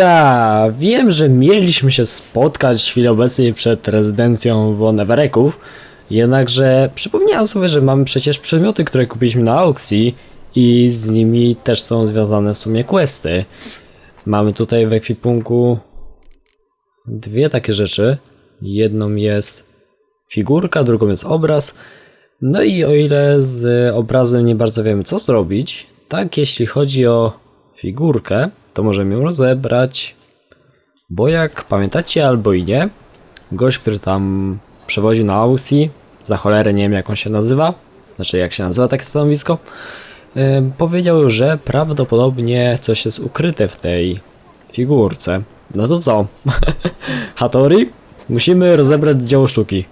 Ta, wiem, że mieliśmy się spotkać w chwili obecnej przed rezydencją Wonewereków, jednakże przypomniałem sobie, że mamy przecież przedmioty, które kupiliśmy na aukcji i z nimi też są związane w sumie questy. Mamy tutaj w ekwipunku dwie takie rzeczy. Jedną jest figurka, drugą jest obraz. No i o ile z obrazem nie bardzo wiemy co zrobić, tak jeśli chodzi o figurkę, to możemy ją rozebrać. Bo jak pamiętacie albo i nie, gość, który tam przewoził na aukcji, za cholerę nie wiem jak on się nazywa, znaczy jak się nazywa takie stanowisko, ym, powiedział, że prawdopodobnie coś jest ukryte w tej figurce. No to co? Hatori? Musimy rozebrać dzieło sztuki.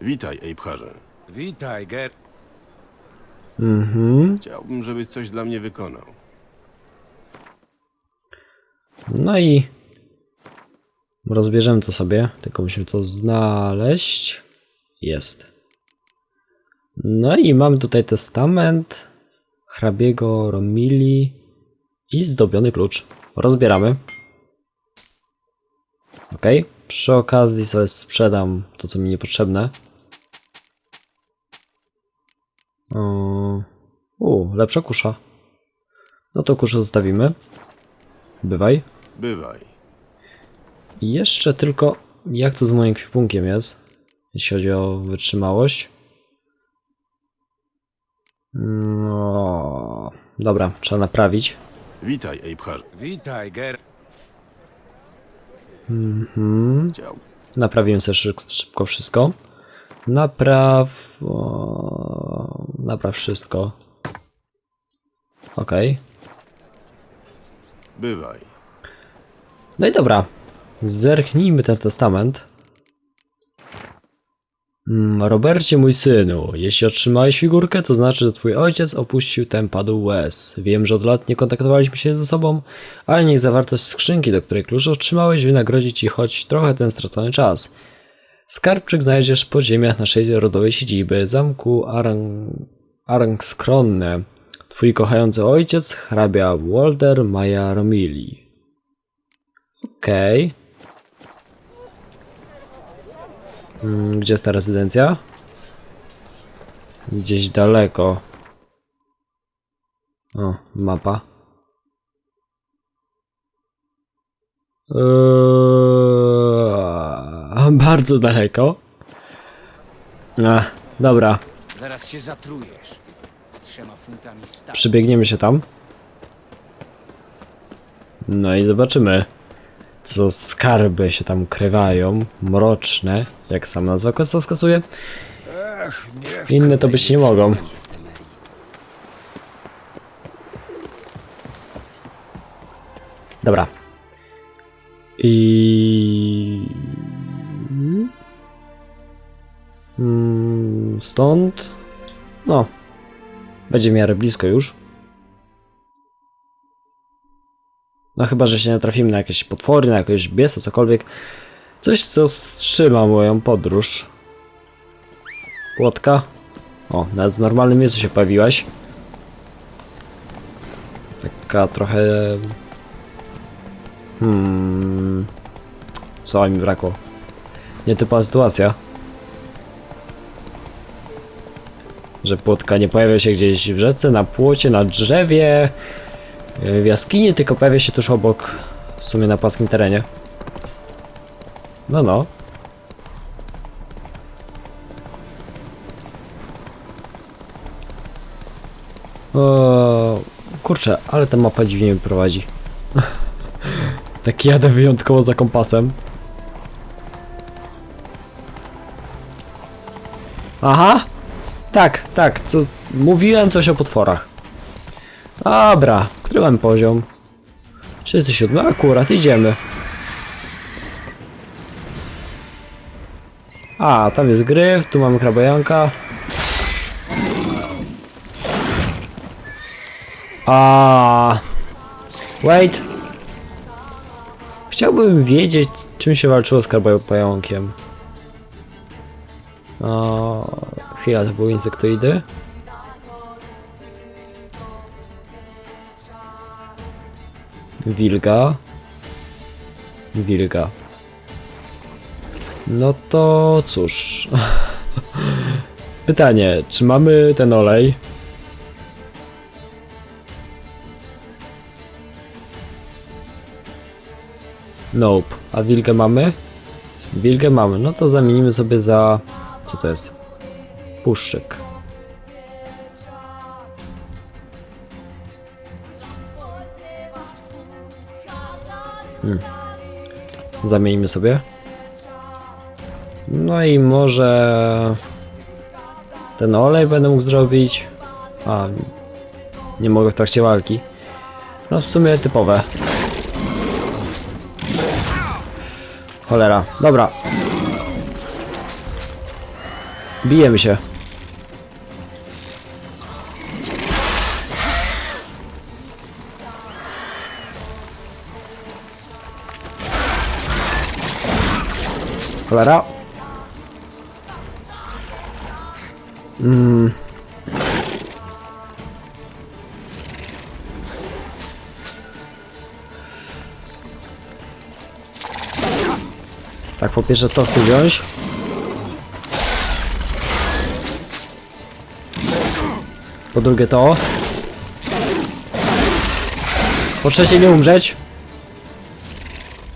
Witaj, Ejpcharze. Witaj, Ger. Mhm. Chciałbym, żebyś coś dla mnie wykonał. No i rozbierzemy to sobie, tylko musimy to znaleźć. Jest. No i mamy tutaj testament hrabiego Romili i zdobiony klucz. Rozbieramy. Ok. Przy okazji sobie sprzedam to, co mi niepotrzebne. U, lepsza kusza. No to kuszę zostawimy. Bywaj. Bywaj. I jeszcze tylko jak to z moim kwipunkiem jest, jeśli chodzi o wytrzymałość. No, dobra, trzeba naprawić. Witaj, Ejpcharze. Witaj, Ger. Chciał... Naprawiłem sobie szyb- szybko wszystko. Napraw... O, napraw wszystko. Okej. Bywaj. No i dobra. Zerknijmy ten testament. Mm, Robercie, mój synu, jeśli otrzymałeś figurkę, to znaczy, że twój ojciec opuścił ten padł łez. Wiem, że od lat nie kontaktowaliśmy się ze sobą, ale niech zawartość skrzynki, do której klucz otrzymałeś, wynagrodzi ci choć trochę ten stracony czas. Skarbczyk znajdziesz w podziemiach naszej rodowej siedziby, zamku Arang... Twój kochający ojciec, hrabia Walter Maja Romili. Okej. Mm, Gdzie jest ta rezydencja? Gdzieś daleko. O, mapa. Eee, bardzo daleko. Ach, dobra, Zaraz się zatrujesz. Trzema funtami przybiegniemy się tam. No i zobaczymy, co skarby się tam ukrywają. Mroczne, jak sam nazwa questa wskazuje. Inne to być nie mogą. Dobra. I... Mm, Stąd... No. Będzie w miarę blisko już. No chyba, że się natrafimy na jakieś potwory, na jakiegoś biesa, cokolwiek. Coś, co wstrzyma moją podróż. Płotka. O, nawet w normalnym miejscu się pojawiłaś. Taka trochę... Hmm... Co mi brakło? Nietypowa sytuacja. Że płotka nie pojawia się gdzieś w rzece, na płocie, na drzewie, w jaskini, tylko pojawia się tuż obok, w sumie na płaskim terenie. No, no. O, kurczę, ale ta mapa dziwnie mnie prowadzi. tak jadę wyjątkowo za kompasem. Aha! Tak, tak, co... Mówiłem coś o potworach. Dobra, mamy poziom? 37, akurat, idziemy. A, tam jest gryf, tu mamy krabojanka. A, Wait. Chciałbym wiedzieć, czym się walczyło z krabopająkiem. O, chwila, to były insektoidy. Wilga. Wilga. No to cóż. Pytanie, czy mamy ten olej? Nope. A wilgę mamy? Wilgę mamy. No to zamienimy sobie za... Co to jest? Puszczyk. Hmm. Zamienimy sobie. No i może... Ten olej będę mógł zrobić. A, nie mogę w trakcie walki. No w sumie typowe. Cholera. Dobra. Bijemy się. Cholera. Mm. Tak, po pierwsze to chcę wziąć. Po drugie to. Po trzecie nie umrzeć.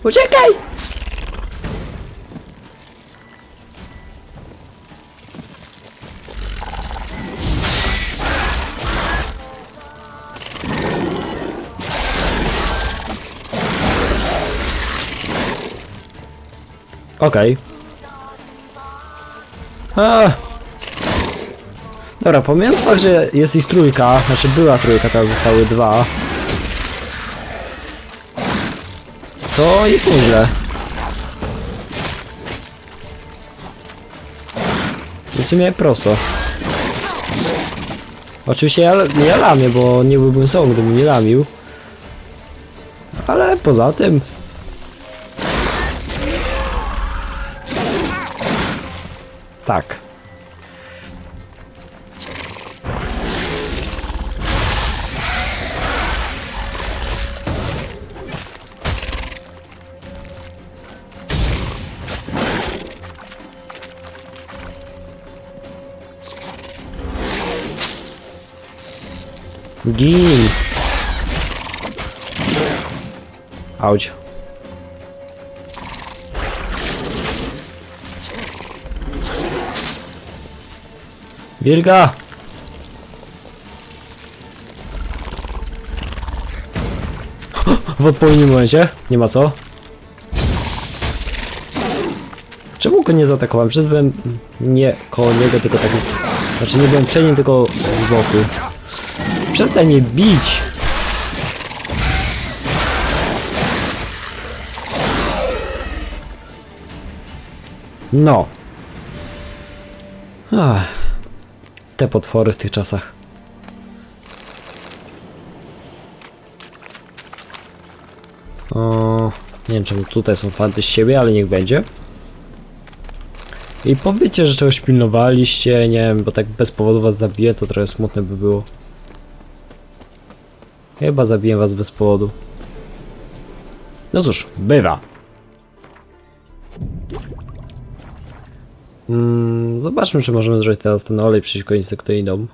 Uciekaj! Okej. A. Dobra, pomijając fakt, że jest ich trójka, znaczy była trójka, teraz zostały dwa. To jest nieźle. W sumie prosto. Oczywiście ja lamię, bo nie byłbym sobą, gdybym nie lamił. Ale poza tym... Tak. Gin. Auć. Wilga! W odpowiednim momencie, nie ma co. Czemu go nie zaatakowałem? Przecież byłem nie koło niego, tylko tak jest... Znaczy nie byłem przy nim, tylko z boku. Przestań mnie bić! No. Ach. Te potwory w tych czasach. O, nie wiem czemu tutaj są fanty z siebie, ale niech będzie. I powiecie, że czegoś pilnowaliście, nie wiem, bo tak bez powodu was zabiję, to trochę smutne by było. Chyba zabiję was bez powodu. No cóż, bywa. Mm, zobaczmy, czy możemy zrobić teraz ten olej przeciwko insektoidom.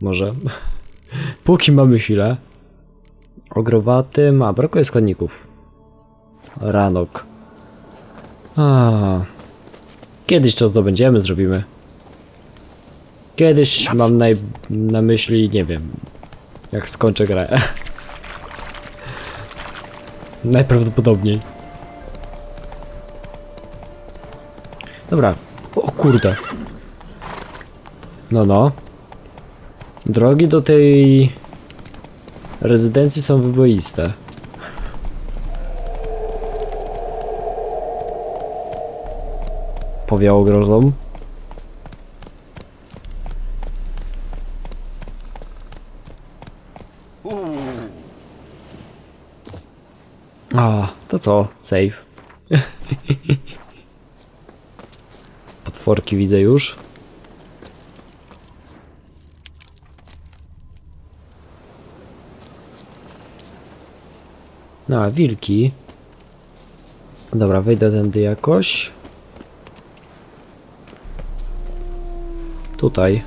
Może. Póki mamy chwilę. Ogrowaty ma, brakuje składników. Ranok. A. Kiedyś to zdobędziemy, zrobimy. Kiedyś mam naj, na myśli, nie wiem, jak skończę grę. Najprawdopodobniej. Dobra. Kurde. No, no. Drogi do tej rezydencji są wyboiste. Powiało grozą. A, to co? Save. Potworki widzę już. No, a wilki. Dobra, wejdę tędy jakoś. Tutaj.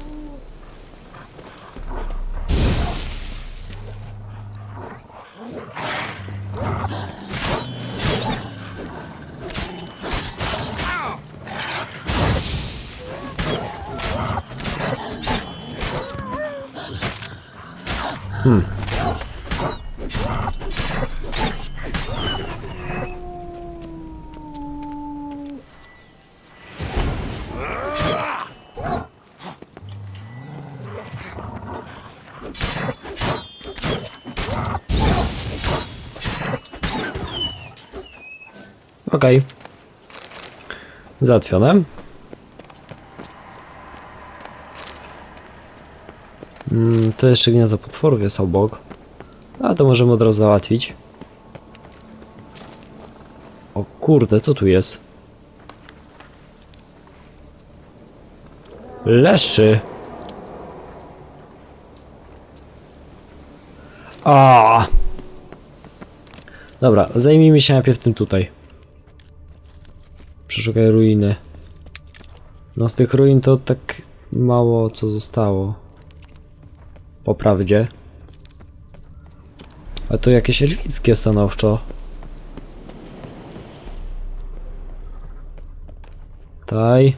Okej. Załatwione. Mm, to jeszcze gniazdo potworów jest obok. A to możemy od razu załatwić. O kurde, co tu jest? Leszy. A. Dobra, zajmijmy się najpierw tym tutaj. Przeszukaj ruiny. No z tych ruin to tak mało co zostało. Po prawdzie. A to jakieś elfickie stanowczo. Tutaj.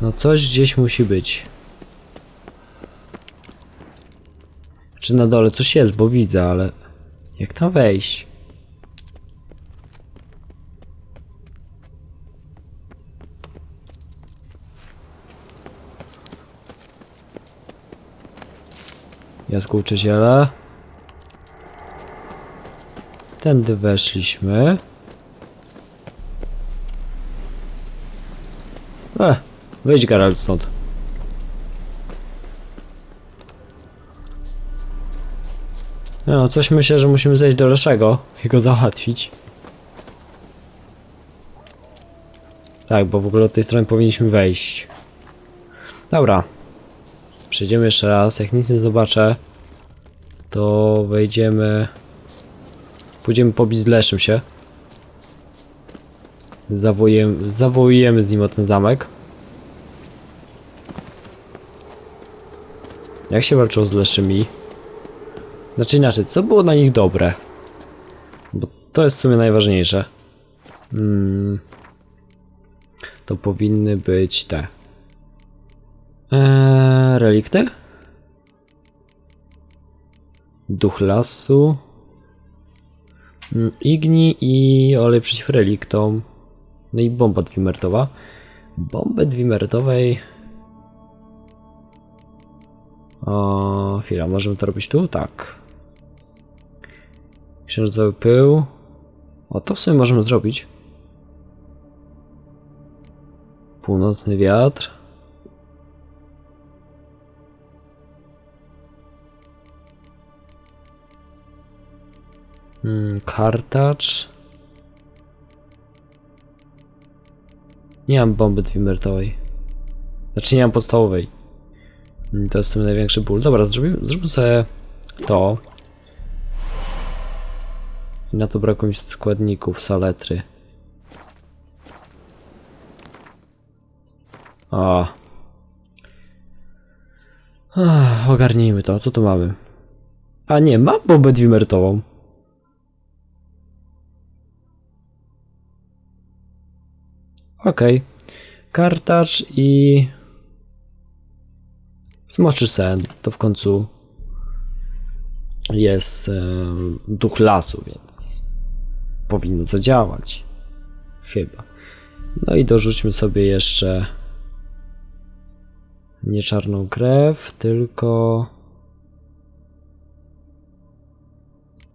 No coś gdzieś musi być. Czy na dole coś jest, bo widzę, ale... Jak tam wejść? Jaskółczyciele. Tędy weszliśmy. E, wyjdź Geralt stąd. No, coś myślę, że musimy zejść do Leszego i go załatwić. Tak, bo w ogóle od tej strony powinniśmy wejść. Dobra. Przejdziemy jeszcze raz. Jak nic nie zobaczę, to wejdziemy. Pójdziemy pobić z Leszem się. Zawołujemy, zawołujemy z nim o ten zamek. Jak się walczyło z Leszymi? Znaczy inaczej, co było na nich dobre? Bo to jest w sumie najważniejsze. Mm. To powinny być te. Eee, relikty? Duch lasu. Mm, Igni i olej przeciw reliktom. No i bomba dwimertowa. Bombę dwimertowej. O, chwila, możemy to robić tu? Tak. Księżycowy pył. O, to w sumie możemy zrobić. Północny wiatr. Hmm, kartacz. Nie mam bomby dwimertowej. Znaczy nie mam podstawowej. Mm, To jest sumie największy ból. Dobra, zrobimy, zróbmy sobie to. I na to brakuje mi składników, saletry. A. Ogarnijmy to. Co tu mamy? A nie, mam bombę dwimertową. Okej. Kartacz i... Smoczy sen. To w końcu jest em, duch lasu, więc powinno zadziałać. Chyba. No i dorzućmy sobie jeszcze nie czarną krew, tylko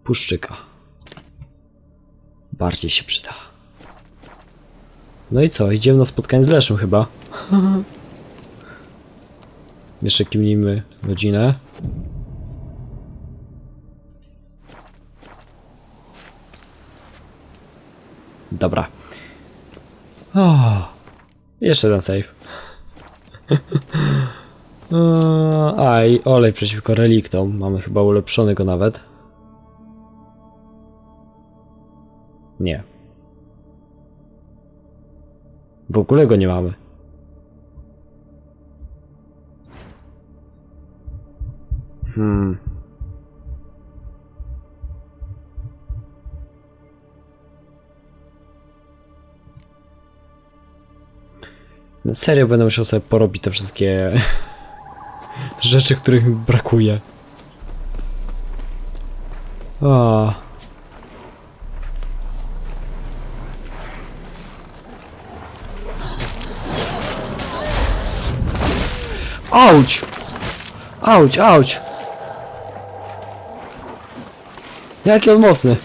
puszczyka. Bardziej się przyda. No i co? Idziemy na spotkanie z Leszą chyba. Jeszcze kimnijmy godzinę. Dobra. Jeszcze jeden save. A i olej przeciwko reliktom. Mamy chyba ulepszony go nawet. Nie. W ogóle go nie mamy. Hmm. Na serio będę musiał sobie porobić te wszystkie rzeczy, których mi brakuje. A. Auć! Auć, auć! Jaki on mocny.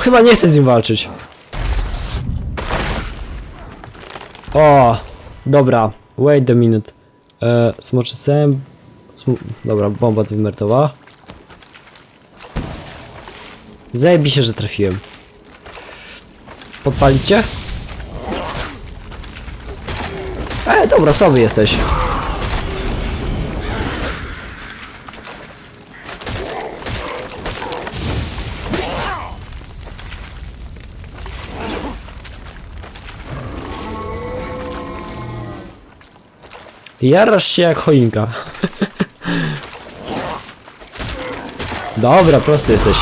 Chyba nie chcę z nim walczyć. O, dobra. Wait a minute. E, smoczy sęp. Sm dobra, bomba wymertowa. Zajebi się, że trafiłem. Podpalicie? E, dobra, sobie jesteś. Jarasz się jak choinka. Dobra, prosty jesteś.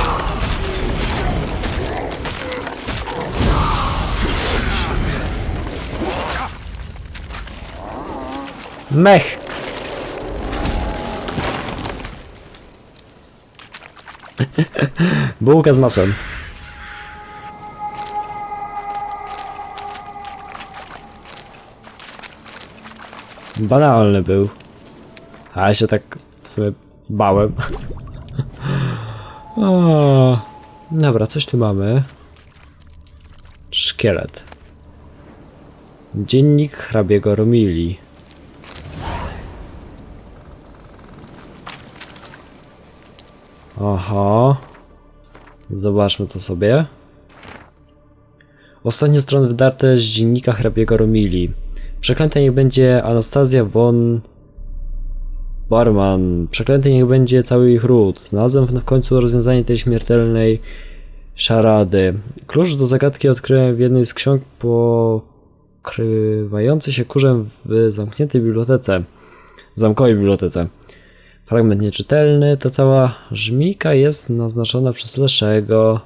Mech. Bułka z masłem. Banalny był. A ja się tak w sumie bałem. o, dobra, coś tu mamy. Szkielet. Dziennik hrabiego Romili. Aha. Zobaczmy to sobie. Ostatnie strony wydarte z dziennika hrabiego Romili. Przeklęta niech będzie Anastazja von Barman. Przeklęty niech będzie cały ich ród. Znalazłem w końcu rozwiązanie tej śmiertelnej szarady. Klucz do zagadki odkryłem w jednej z ksiąg pokrywającej się kurzem w zamkniętej bibliotece. Zamkowej bibliotece. Fragment nieczytelny, to cała żmijka jest naznaczona przez Leszego.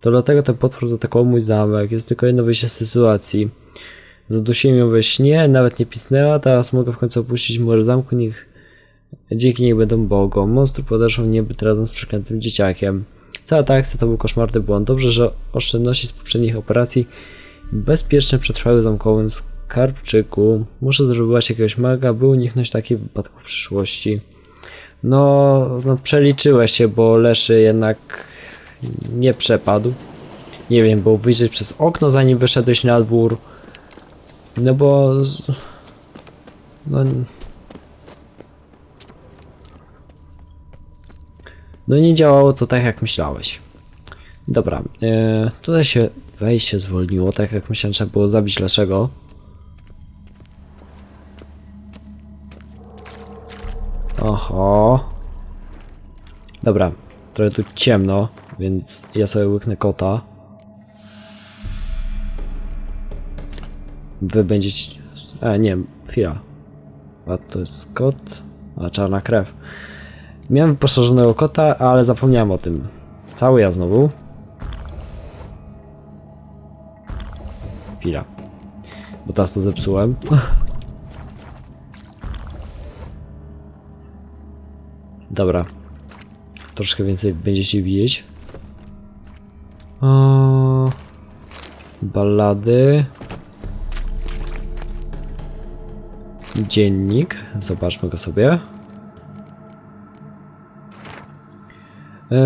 To dlatego ten potwór zaatakował mój zamek. Jest tylko jedno wyjście z sytuacji. Zadusiłem ją we śnie, nawet nie pisnęła, teraz mogę w końcu opuścić mur zamku, niech dzięki niej będą bogom. Monstr podeszł niebyt razem z przeklętym dzieciakiem. Cała ta akcja to był koszmarny błąd. Dobrze, że oszczędności z poprzednich operacji bezpiecznie przetrwały zamkowym skarbczyku. Muszę zdobywać jakiegoś maga, by uniknąć takich wypadków w przyszłości. No, no przeliczyłeś się, bo Leszy jednak nie przepadł. Nie wiem, bo wyjrzeć przez okno zanim wyszedłeś na dwór. No bo... No... No nie działało to tak jak myślałeś. Dobra, e, tutaj się wejście zwolniło, tak jak myślałem, trzeba było zabić Leszego. Oho. Dobra, trochę tu ciemno, więc ja sobie łyknę kota. Wy będziecie... A nie, chwila. A to jest kot? A czarna krew. Miałem wyposażonego kota, ale zapomniałem o tym. Cały ja znowu. Chwila. Bo teraz to zepsułem. Dobra. Troszkę więcej będziecie widzieć. O... Ballady. Dziennik. Zobaczmy go sobie.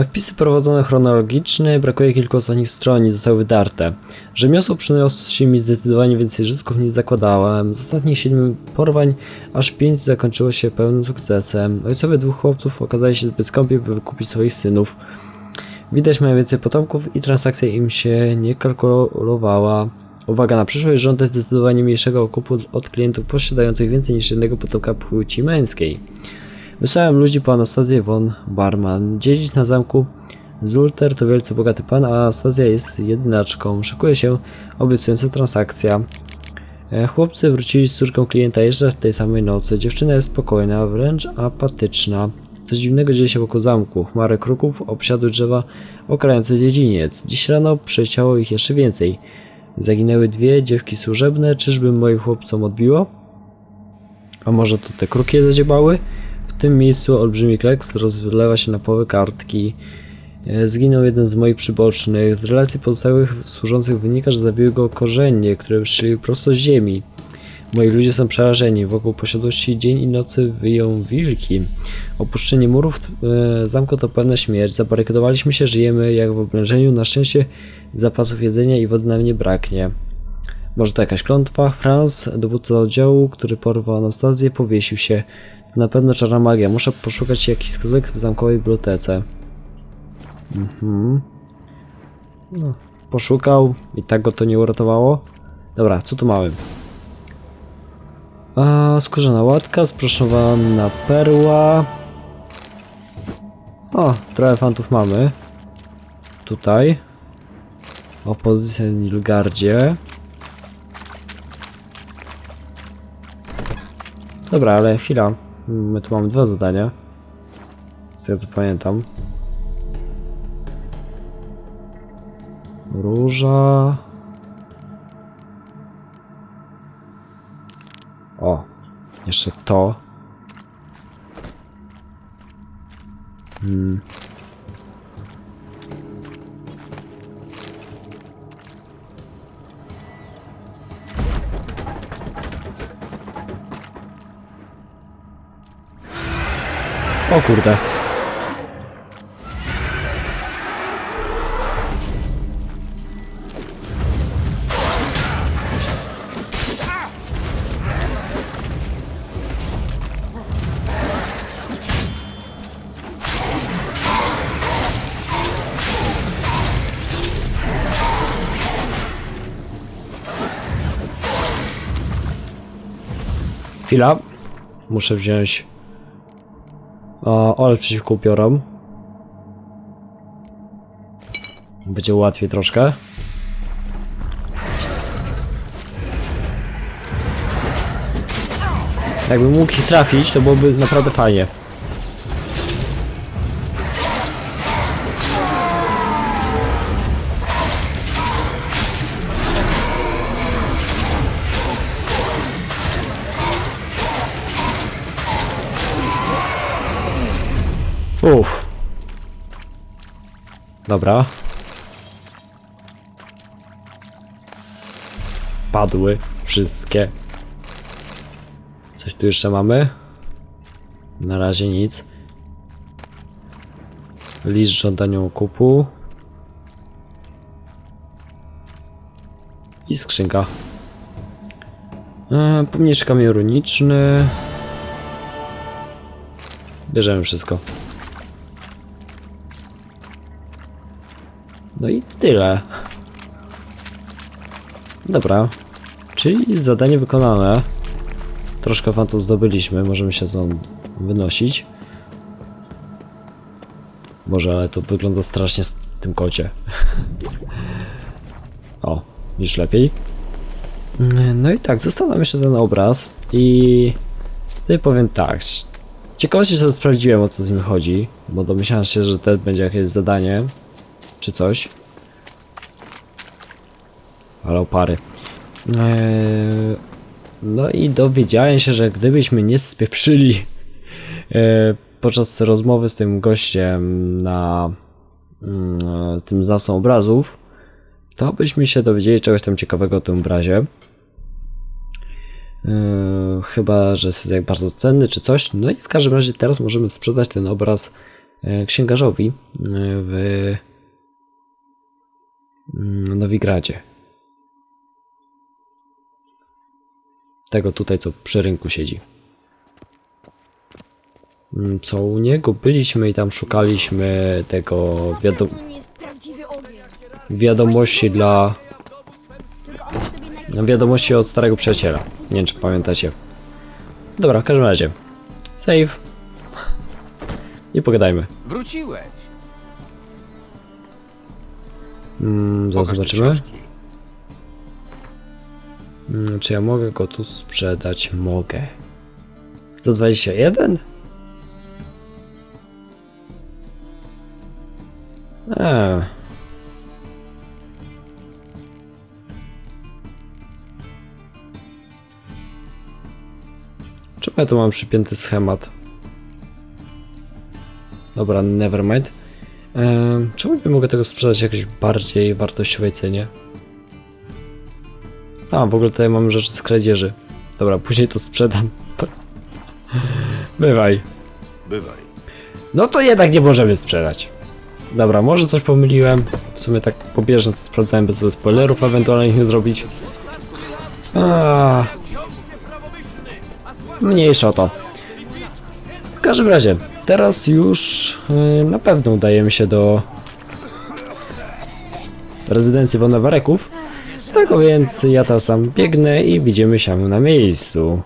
Wpisy prowadzone chronologicznie, brakuje kilku ostatnich stron, nie zostały wydarte. Rzemiosło przyniosło mi zdecydowanie więcej zysków niż zakładałem. Z ostatnich siedmiu porwań aż pięć zakończyło się pełnym sukcesem. Ojcowie dwóch chłopców okazali się zbyt skąpi, by wykupić swoich synów. Widać mają więcej potomków i transakcja im się nie kalkulowała. Uwaga na przyszłość, żądać zdecydowanie mniejszego okupu od klientów posiadających więcej niż jednego potomka płci męskiej. Wysłałem ludzi po Anastazję von Barman. Dziedzic na zamku Zulter to wielce bogaty pan, a Anastazja jest jedynaczką. Szykuje się obiecująca transakcja. E, Chłopcy wrócili z córką klienta jeszcze w tej samej nocy. Dziewczyna jest spokojna, wręcz apatyczna. Coś dziwnego dzieje się wokół zamku. Chmary kruków obsiadły drzewa okalające dziedziniec. Dziś rano przeciało ich jeszcze więcej. Zaginęły dwie dziewki służebne. Czyżby moim chłopcom odbiło? A może to te kruki zadziebały? Tym miejscu olbrzymi kleks rozlewa się na połowę kartki. E, Zginął jeden z moich przybocznych. Z relacji pozostałych służących wynika, że zabiły go korzenie, które strzeliły prosto z ziemi. Moi ludzie są przerażeni. Wokół posiadłości dzień i nocy wyją wilki. Opuszczenie murów e, zamku to pewna śmierć. Zabarykadowaliśmy się, żyjemy jak w oblężeniu. Na szczęście zapasów jedzenia i wody nam nie braknie. Może to jakaś klątwa? Franz, dowódca oddziału, który porwał Anastazję, powiesił się. Na pewno czarna magia. Muszę poszukać jakichś wskazówek w zamkowej bibliotece. Mhm. No, poszukał i tak go to nie uratowało. Dobra, co tu mamy? A, skórzana łatka, sproszowana perła. O, trochę fantów mamy. Tutaj. Opozycja Nilgardzie. Dobra, ale chwila. My tu mamy dwa zadania. Z tego co pamiętam. Róża. O, jeszcze to. Hmm. O kurde. Chwila. Muszę wziąć o, ole przeciwko upiorom. Będzie łatwiej troszkę. Jakbym mógł ich trafić, to byłoby naprawdę fajnie. Uff. Dobra. Padły wszystkie. Coś tu jeszcze mamy? Na razie nic. List żądania okupu. I skrzynka. E, pomniejszy kamień runiczny. Bierzemy wszystko. No i tyle. Dobra. Czyli zadanie wykonane. Troszkę fantu zdobyliśmy, możemy się stąd wynosić. Boże, ale to wygląda strasznie z tym kocie. o, już lepiej. No i tak, został nam jeszcze ten obraz i tutaj powiem tak. Ciekawości sobie sprawdziłem o co z nim chodzi, bo domyślałem się, że to będzie jakieś zadanie czy coś. Ale opary. Eee, no i dowiedziałem się, że gdybyśmy nie spieprzyli e, podczas rozmowy z tym gościem na mm, tym znawcą obrazów, to byśmy się dowiedzieli czegoś tam ciekawego o tym obrazie. E, chyba, że jest jak bardzo cenny czy coś. No i w każdym razie teraz możemy sprzedać ten obraz e, księgarzowi e, w Nowigradzie. Tego tutaj, co przy rynku siedzi. Mm, Co u niego byliśmy i tam szukaliśmy tego ogień. wiadomości dla wiadomości od starego przyjaciela. Nie wiem, czy pamiętacie. Dobra, w każdym razie. Save. I pogadajmy. Wróciłeś. Mm, zaraz Pokaż te zobaczymy. książki. Mm, Czy ja mogę go tu sprzedać? Mogę. Za 21? Eee. Czemu ja tu mam przypięty schemat? Dobra, nevermind. Eee, czemu nie mogę tego sprzedać jakoś bardziej wartościowej cenie? A, w ogóle tutaj mam rzeczy z kradzieży. Dobra, później to sprzedam. Bywaj. Bywaj. No to jednak nie możemy sprzedać. Dobra, może coś pomyliłem. W sumie tak pobieżnie to sprawdzałem bez spoilerów ewentualnie nie zrobić. A. Mniejsza o to. W każdym razie, teraz już yy, na pewno udajemy się do rezydencji Wonewareków. Tak więc ja teraz tam biegnę i widzimy się na miejscu.